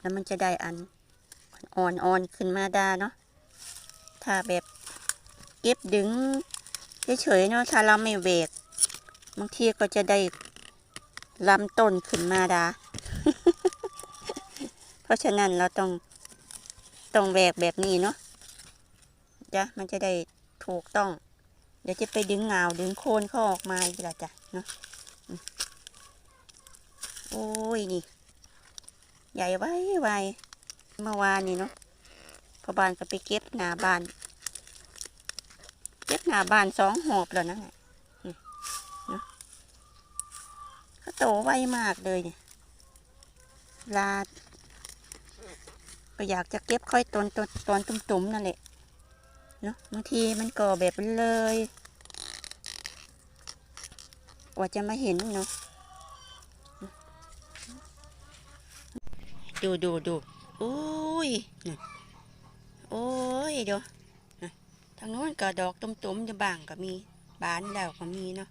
แล้วมันจะได้อันอ่อนๆขึ้นมาได้เนาะถ้าแบบเก็บดึงเฉยๆเนาะถ้าเราไม่เวกบางทีก็จะได้ลำต้นขึ้นมาดา เพราะฉะนั้นเราต้องต้องแวกแบบนี้เนาะจ้ะมันจะได้ถูกต้อง เดี๋ยวจะไปดึงเงาดึงโคนเขาออกมาอีกละจ้ะเนาะโอ้ยนี่ ใหญ่ไว้ไวเมื่อวานนี่เนาะพอบานก็ไปเก็บหน้าบาน เก็บหน้าบานสองหอบแล้วนะเนาะเขาโตไวมากเลยเนี่ยลาดก็อยากจะเก็บค่อยตอนตอนตอนตุ่มๆนั่นแหละเนาะบางทีมันก็แบบเลยกว่าจะมาเห็นเนาะ ดูดูดูโอ้ยน่ะโอ้ยเดี๋ยวทางโน้นก็ดอกตุ่มๆจะบางก็มีบานแล้วก็มีเนาะ